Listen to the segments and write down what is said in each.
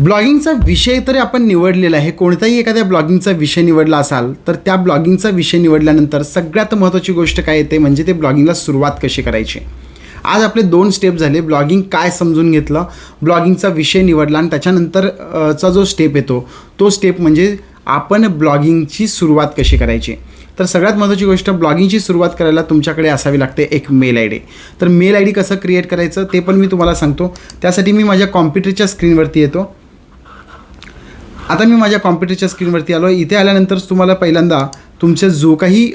ब्लॉगिंगचा विषय तरी आपण निवडलेला आहे. कोणताही एखाद्या ब्लॉगिंगचा विषय निवडला असाल तर त्या ब्लॉगिंगचा विषय निवडल्यानंतर सगळ्यात महत्त्वाची गोष्ट काय येते? म्हणजे ते ब्लॉगिंगला सुरुवात कशी करायची? आज आपले दोन स्टेप झाले. ब्लॉगिंग काय समजून घेतलं? ब्लॉगिंगचा विषय निवडला आणि त्याच्यानंतर चा जो स्टेप येतो तो स्टेप म्हणजे आपण ब्लॉगिंगची सुरुवात कशी करायची? तर सगळ्यात महत्त्वाची गोष्ट ब्लॉगिंगची सुरुवात करायला तुमच्याकडे असावी लागते एक मेल आय डी तर मेल आय डी कसं क्रिएट करायचं ते पण मी तुम्हाला सांगतो. त्यासाठी मी माझ्या कॉम्प्युटरच्या स्क्रीनवरती येतो. आता मी माझ्या कॉम्प्युटरच्या स्क्रीनवरती आलो इथे आल्यानंतरच तुम्हाला पहिल्यांदा तुमच्या जो काही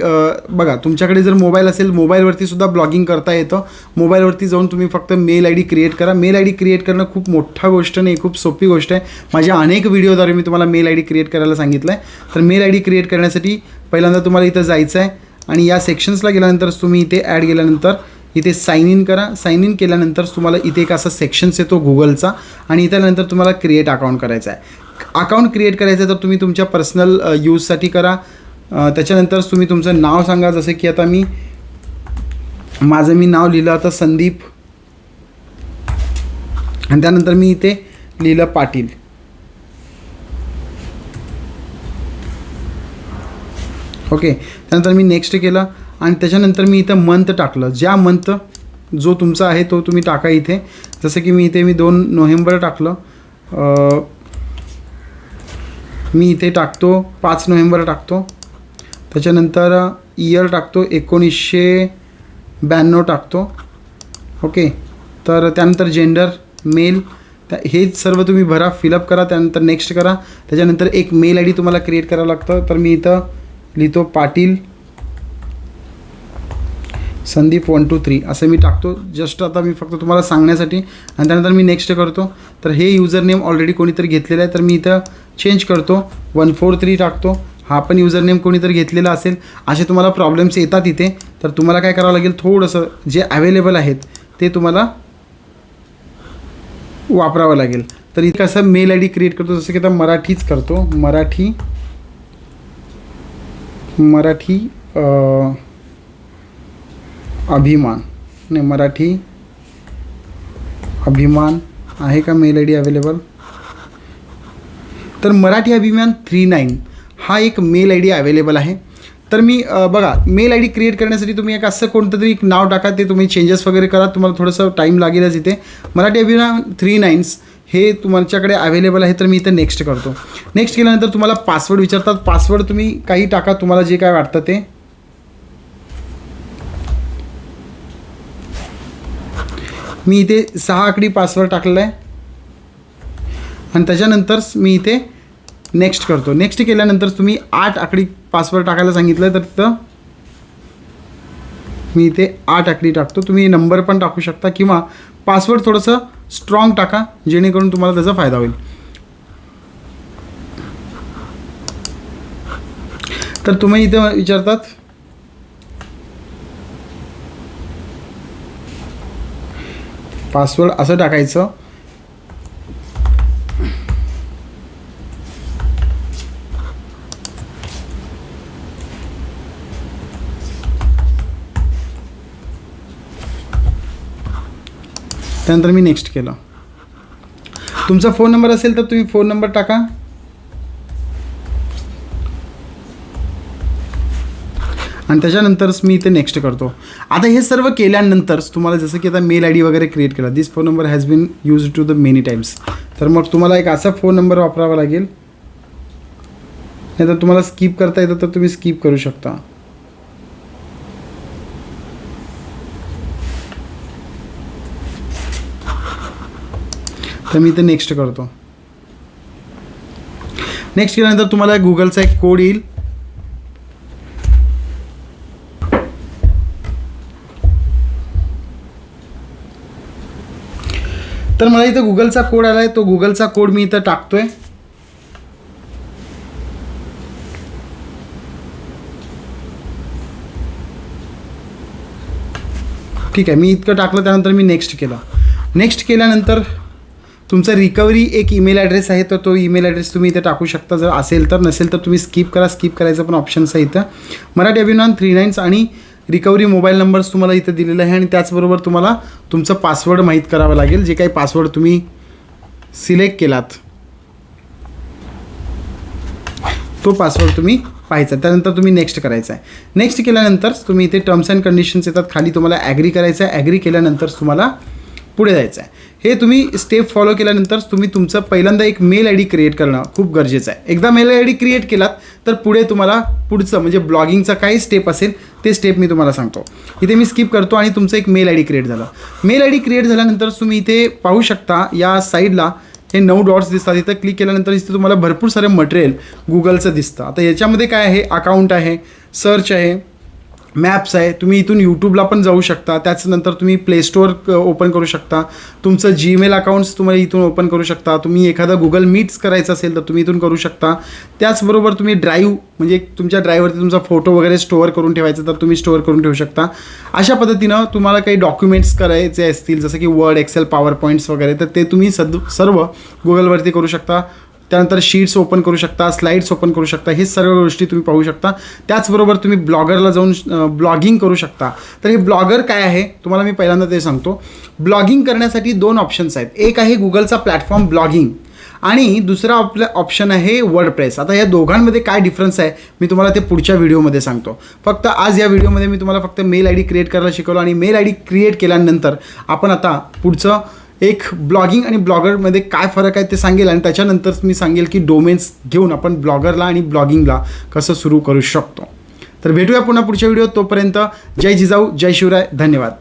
बघा तुमच्याकडे जर मोबाईल असेल मोबाईलवरती सुद्धा ब्लॉगिंग करता येतं. मोबाईलवरती जाऊन तुम्ही फक्त मेल आय डी क्रिएट करा. मेल आय डी क्रिएट करणं खूप मोठा गोष्ट नाही खूप सोपी गोष्ट आहे. माझ्या अनेक व्हिडिओद्वारे मी तुम्हाला मेल आय डी क्रिएट करायला सांगितलं आहे तर मेल आय डी क्रिएट करण्यासाठी पहिल्यांदा तुम्हाला इथं जायचं आहे आणि या सेक्शन्सला गेल्यानंतरच तुम्ही इथे ॲड गेल्यानंतर इथे साईन इन करा. साईन इन केल्यानंतर तुम्हाला इथे एक असा सेक्शन्स येतो गुगलचा आणि इथे तुम्हाला क्रिएट अकाउंट करायचा आहे अकाउंट क्रिएट करायचं आहे तर तुम्ही तुमच्या पर्सनल यूजसाठी करा. त्याच्यानंतर तुम्ही तुमचं नाव सांगा. जसं की आता मी माझं मी नाव लिहिलं आता संदीप. आणि त्यानंतर मी इथे लिहिलं पाटील. ओके त्यानंतर मी नेक्स्ट केलं. आणि त्याच्यानंतर मी इथं मंथ टाकलं. ज्या मंथ जो तुमचा आहे तो तुम्ही टाका इथे. जसं की मी इथे मी दोन नोव्हेंबर टाकलं. मी इथे टाकतो पाच नोव्हेंबर टाकतो. त्याच्यानंतर इयर टाकतो एकोणीसशे ब्याण्णव टाकतो. ओके? तर त्यानंतर जेंडर मेल त्या हे सर्व तुम्ही भरा फिलअप करा त्यानंतर नेक्स्ट करा. त्याच्यानंतर एक मेल आय डी तुम्हाला क्रिएट करावं लागतं. तर मी इथं लिहितो Patil. Sandeep one two three असं मी टाकतो. जस्ट आता मी फक्त तुम्हाला सांगण्यासाठी आणि त्यानंतर मी नेक्स्ट करतो. तर हे युजर नेम ऑलरेडी कोणीतरी घेतलेलं आहे तर मी इथं चेंज करतो. वन फोर थ्री टाकतो. हा पण युजर नेम कोणीतरी घेतलेला असेल असे तुम्हाला प्रॉब्लेम्स येतात इथे. तर तुम्हाला काय करावं लागेल थोडंसं जे अवेलेबल आहेत ते तुम्हाला वापरावं लागेल. तर इथे कसं मेल आय डी क्रिएट करतो जसं की आता मराठीच करतो. मराठी मराठी अभिमान. नाही मराठी अभिमान आहे का मेल आय डी अवेलेबल तर मराठी अभिमान थ्री नाईन हा एक मेल आय डी अवेलेबल आहे. तर मी बघा मेल आय डी क्रिएट करण्यासाठी तुम्ही एक असं कोणतं तरी एक नाव टाका ते तुम्ही चेंजेस वगैरे करा तुम्हाला थोडंसं टाईम लागेलच इथे. मराठी अभिमान थ्री नाईन्स हे तुमच्याकडे अवेलेबल आहे तर मी इथं नेक्स्ट करतो. नेक्स्ट केल्यानंतर तुम्हाला पासवर्ड विचारतात. पासवर्ड तुम्ही काही टाका तुम्हाला जे काय वाटतं ते. मी इथे सहा आकडी पासवर्ड टाकलेला आहे. आणि त्याच्यानंतर मी इथे नेक्स्ट करतो. नेक्स्ट केल्यानंतर तुम्ही आठ आकडी पासवर्ड टाकायला सांगितलं तर तिथं मी इथे आठ आकडी टाकतो. तुम्ही नंबर पण टाकू शकता किंवा पासवर्ड थोडंसं स्ट्रॉंग टाका जेणेकरून तुम्हाला त्याचा फायदा होईल. तर तुम्ही इथं विचारतात पासवर्ड असं टाकायचं. त्यानंतर मी नेक्स्ट केलं. तुमचा फोन नंबर असेल तर तुम्ही फोन नंबर टाका. आणि त्याच्यानंतरच मी इथे नेक्स्ट करतो. आता हे सर्व केल्यानंतरच तुम्हाला जसं की आता मेल आय डी वगैरे क्रिएट केला this phone number has been use to the many times तर मग तुम्हाला एक असा फोन नंबर वापरावा लागेल. नाही तर तुम्हाला स्किप करता येतं तर तुम्ही स्किप करू शकता. तर मी इथे नेक्स्ट करतो. नेक्स्ट केल्यानंतर तुम्हाला गुगलचा एक कोड येईल. तर मला इथं गुगलचा कोड आला आहे तो गुगलचा कोड मी इथं टाकतोय. ठीक आहे मी इतकं टाकलं त्यानंतर मी नेक्स्ट केलं. नेक्स्ट केल्यानंतर तुमचा रिकव्हरी एक ईमेल ॲड्रेस आहे तर तो ईमेल ॲड्रेस तुम्ही इथे टाकू शकता. जर असेल तर नसेल तर तुम्ही स्किप करा. स्किप करायचं पण ऑप्शन्स आहे इथं. मराठी अभिमान थ्री नाईन्स आणि रिकव्हरी मोबाईल नंबर्स तुम्हाला इथे दिलेले आहे आणि त्याचबरोबर तुम्हाला तुमचं पासवर्ड माहीत करावं लागेल. जे काही पासवर्ड तुम्ही सिलेक्ट केलात तो पासवर्ड तुम्ही पाहायचा त्यानंतर तुम्ही नेक्स्ट करायचा आहे. नेक्स्ट केल्यानंतर तुम्ही इथे टर्म्स अँड कंडिशन्स येतात. खाली तुम्हाला ॲग्री करायचं आहे. ॲग्री केल्यानंतर तुम्हाला पुढे जायचं आहे. हे तुम्ही स्टेप फॉलो केल्यानंतर तुम्ही तुमचं पहिल्यांदा एक मेल आय डी क्रिएट करणं खूप गरजेचं आहे. एकदा मेल आय डी क्रिएट केलात तर पुढे तुम्हाला पुढचं म्हणजे ब्लॉगिंगचा काही स्टेप असेल ते स्टेप मी तुम्हाला सांगतो. इथे मी स्किप करतो आणि तुमचं एक मेल आय डी क्रिएट झालं. मेल आय डी क्रिएट झाल्यानंतर तुम्ही इथे पाहू शकता या साईडला हे नऊ डॉट्स दिसतात. इथं क्लिक केल्यानंतर इथे तुम्हाला भरपूर सारं मटेरियल गुगलचं दिसतं. आता याच्यामध्ये काय आहे? अकाउंट आहे सर्च आहे मॅप्स आहे तुम्ही इथून यूट्यूबला पण जाऊ शकता. त्याच्यानंतर तुम्ही प्ले स्टोअर ओपन करू शकता. तुमचं जीमेल अकाउंट्स तुम्हाला इथून ओपन करू शकता. तुम्ही एखादा गुगल मीट्स करायचं असेल तर तुम्ही इथून करू शकता. त्याचबरोबर तुम्ही ड्राईव्ह म्हणजे तुमच्या ड्राईव्हवरती तुमचा फोटो वगैरे स्टोअर करून ठेवायचा तर तुम्ही स्टोअर करून ठेवू शकता. अशा पद्धतीनं तुम्हाला काही डॉक्युमेंट्स करायचे असतील जसं की वर्ड एक्सेल पॉवर पॉईंट्स वगैरे तर ते तुम्ही सद सर्व गुगलवरती करू शकता. त्यानंतर शीट्स ओपन करू शकता स्लाईड्स ओपन करू शकता हे सर्व गोष्टी तुम्ही पाहू शकता. त्याचबरोबर तुम्ही ब्लॉगरला जाऊन ब्लॉगिंग करू शकता. तर हे ब्लॉगर काय आहे? तुम्हाला मी पहिल्यांदा ते सांगतो. ब्लॉगिंग करण्यासाठी दोन ऑप्शन्स आहेत. एक आहे गुगलचा प्लॅटफॉर्म ब्लॉगिंग आणि दुसरा आपलं ऑप्शन आहे वर्डप्रेस आता या दोघांमध्ये काय डिफरन्स आहे? मी तुम्हाला ते पुढच्या व्हिडिओमध्ये सांगतो. फक्त आज या व्हिडिओमध्ये मी तुम्हाला फक्त मेल आय डी क्रिएट करायला शिकवलं आणि मेल आय डी क्रिएट केल्यानंतर आपण आता पुढचं एक ब्लॉगिंग आणि ब्लॉगरमध्ये काय फरक आहे ते सांगेल आणि त्याच्यानंतर मी सांगेल की डोमेन्स घेऊन आपण ब्लॉगरला आणि ब्लॉगिंगला कसं सुरू करू शकतो. तर भेटूया पुन्हा पुढच्या व्हिडिओ तोपर्यंत. जय जिजाऊ जय शिवराय धन्यवाद.